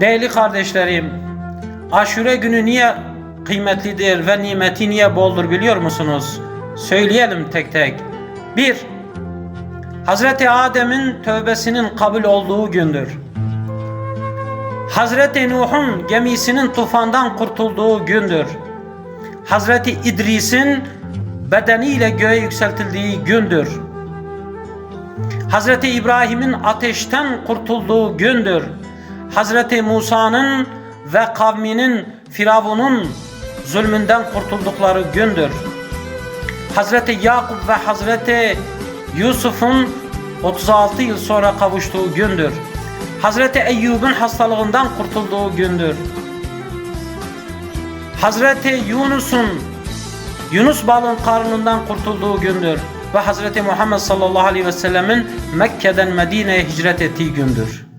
Değerli kardeşlerim, aşure günü niye kıymetlidir ve nimeti niye boldur biliyor musunuz? Söyleyelim tek tek. 1. Hazreti Adem'in tövbesinin kabul olduğu gündür. Hazreti Nuh'un gemisinin tufandan kurtulduğu gündür. Hazreti İdris'in bedeniyle göğe yükseltildiği gündür. Hazreti İbrahim'in ateşten kurtulduğu gündür. Hazreti Musa'nın ve kavminin Firavun'un zulmünden kurtuldukları gündür. Hazreti Yakup ve Hazreti Yusuf'un 36 yıl sonra kavuştuğu gündür. Hazreti Eyyub'un hastalığından kurtulduğu gündür. Hazreti Yunus'un Yunus balığın karnından kurtulduğu gündür ve Hazreti Muhammed sallallahu aleyhi ve sellemin Mekke'den Medine'ye hicret ettiği gündür.